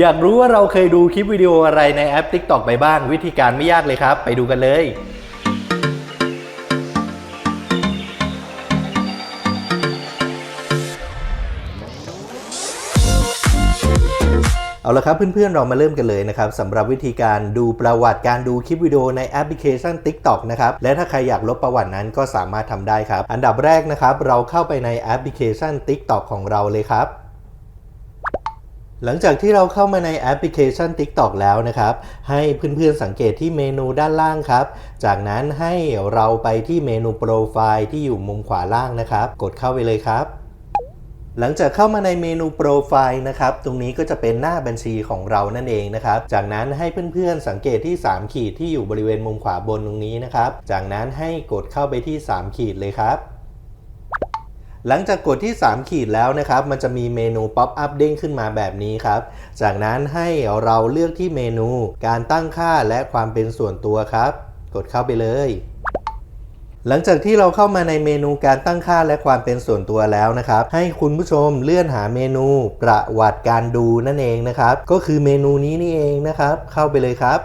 อยากรู้ว่าเราเคยดูคลิปวิดีโออะไรในแอป TikTok ไปบ้าง วิธีการไม่ยากเลยครับ ไปดูกันเลย เอาละครับเพื่อนๆเรามาเริ่มกันเลยนะครับสำหรับวิธีการดูประวัติการดูคลิปวิดีโอในแอปพลิเคชัน TikTok นะครับและถ้าใครอยากลบประวัตินั้นก็สามารถทำได้ครับ อันดับแรกนะครับเราเข้าไปในแอปพลิเคชัน TikTok ของเราเลยครับ หลังจากที่เราเข้ามาในแอปพลิเคชัน TikTok แล้วนะครับ ให้เพื่อนๆสังเกตที่เมนูด้านล่างครับ จากนั้นให้เราไปที่เมนูโปรไฟล์ที่อยู่มุมขวาล่างนะครับ กดเข้าไปเลยครับ หลังจากเข้ามาในเมนูโปรไฟล์นะครับ ตรงนี้ก็จะเป็นหน้าบัญชีของเรานั่นเองนะครับ จากนั้นให้เพื่อนๆสังเกตที่ 3 ขีดที่อยู่บริเวณมุมขวาบนตรงนี้นะครับ จากนั้นให้กดเข้าไปที่ 3 ขีดเลยครับ หลังจากกดที่ 3 ขีดแล้วนะครับ มันจะมีเมนูป๊อปอัพเด้งขึ้นมาแบบนี้ครับ จากนั้นให้เราเลือกที่เมนูการตั้งค่าและความเป็นส่วนตัวครับ กดเข้าไปเลย หลังจากที่เราเข้ามาในเมนูการตั้งค่าและความเป็นส่วนตัวแล้วนะครับ ให้คุณผู้ชมเลื่อนหาเมนูประวัติการดูนั่นเองนะครับ ก็คือเมนูนี้นี่เองนะครับ เข้าไปเลยครับ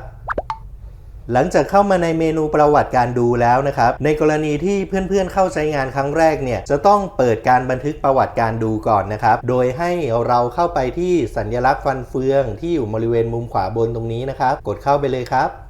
หลังจากเข้ามาในเมนูประวัติการดูแล้วนะครับ ในกรณีที่เพื่อนๆเข้าใช้งานครั้งแรกเนี่ยจะต้องเปิดการบันทึกประวัติการดูก่อนนะครับ โดยให้เราเข้าไปที่สัญลักษณ์ฟันเฟืองที่อยู่บริเวณมุมขวาบนตรงนี้นะครับ กดเข้าไปเลยครับ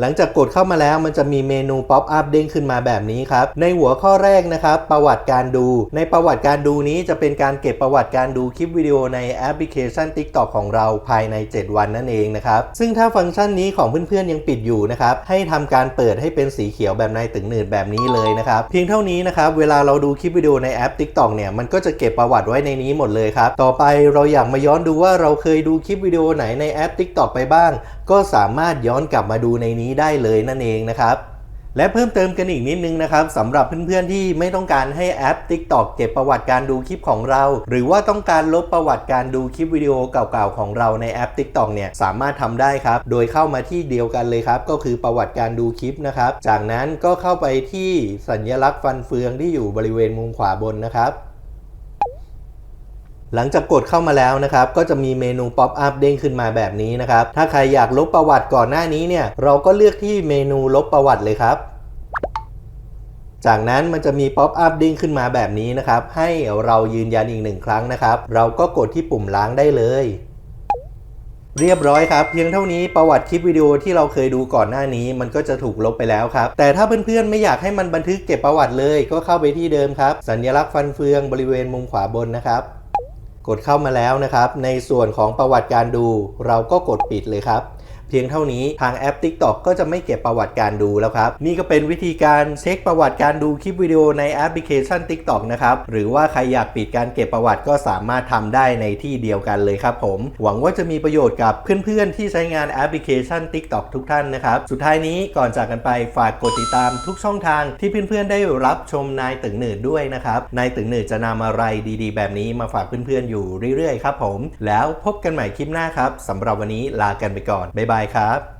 หลังจากกดเข้ามาแล้วมันจะมีเมนูป๊อปอัพเด้งขึ้นมาแบบนี้ครับ ในหัวข้อแรกนะครับ ประวัติการดู ในประวัติการดูนี้จะเป็นการเก็บประวัติการดูคลิปวิดีโอในแอปพลิเคชัน TikTok ของเราภายใน 7 วันนั่นเองนะครับ ซึ่งถ้าฟังก์ชันนี้ของเพื่อนๆยังปิดอยู่นะครับ ให้ทำการเปิดให้เป็นสีเขียวแบบในตึงหนืดแบบนี้เลยนะครับ เพียงเท่านี้นะครับ เวลาเราดูคลิปวิดีโอในแอป TikTok เนี่ยมันก็จะเก็บประวัติไว้ในนี้หมดเลยครับ ต่อไปเราอยากมาย้อนดูว่าเราเคยดูคลิปวิดีโอไหนในแอป TikTok ไปบ้าง ก็สามารถย้อนกลับมาดูในนี้ได้เลยนั่นเองนะครับ และเพิ่มเติมกันอีกนิดนึงนะครับสำหรับเพื่อนๆที่ไม่ต้องการให้แอป TikTok เก็บประวัติการดูคลิปของเรา หรือว่าต้องการลบประวัติการดูคลิปวิดีโอเก่าๆของเราในแอป TikTok เนี่ยสามารถทำได้ครับ โดยเข้ามาที่เดียวกันเลยครับ ก็คือประวัติการดูคลิปนะครับ จากนั้นก็เข้าไปที่สัญลักษณ์ฟันเฟืองที่อยู่บริเวณมุมขวาบนนะครับ หลังจากกดเข้ามาแล้วนะครับ ก็จะมีเมนูป๊อปอัพเด้งขึ้นมาแบบนี้นะครับ ถ้าใครอยากลบประวัติก่อนหน้านี้เนี่ย เราก็เลือกที่เมนูลบประวัติเลยครับ จากนั้นมันจะมีป๊อปอัพเด้งขึ้นมาแบบนี้นะครับ ให้เรายืนยันอีกหนึ่งครั้งนะครับ เราก็กดที่ปุ่มล้างได้เลยเรียบร้อยครับ เพียงเท่านี้ประวัติคลิปวิดีโอที่เราเคยดูก่อนหน้านี้ มันก็จะถูกลบไปแล้วครับ แต่ถ้าเพื่อนๆไม่อยากให้มันบันทึกเก็บประวัติเลย ก็เข้าไปที่เดิมครับ สัญลักษณ์ฟันเฟืองบริเวณมุมขวาบนนะครับ กดเข้ามาแล้วนะครับ ในส่วนของประวัติการดูเราก็กดปิดเลยครับ พียงเท่านี้ทางแอป TikTok ก็จะไม่เก็บประวัติการดูแล้วครับ นี่ก็เป็นวิธีการเช็คประวัติการดูคลิปวิดีโอในแอปพลิเคชัน TikTok นะครับ หรือว่าใครอยากปิดการเก็บประวัติก็สามารถทำได้ในที่เดียวกันเลยครับผม หวังว่าจะมีประโยชน์กับเพื่อนๆ ที่ใช้งานแอปพลิเคชัน TikTok ทุกท่านนะครับ สุดท้ายนี้ก่อนจากกันไปฝากกดติดตามทุกช่องทางที่เพื่อนๆ ได้รับชมนายตึงหนืดด้วยนะครับนายตึงหนืดจะนำอะไรดีๆ แบบนี้มาฝากเพื่อนๆอยู่เรื่อยๆครับผม แล้วพบกันใหม่คลิปหน้าครับสำหรับวันนี้ลากันไปก่อนบ๊ายบายครับ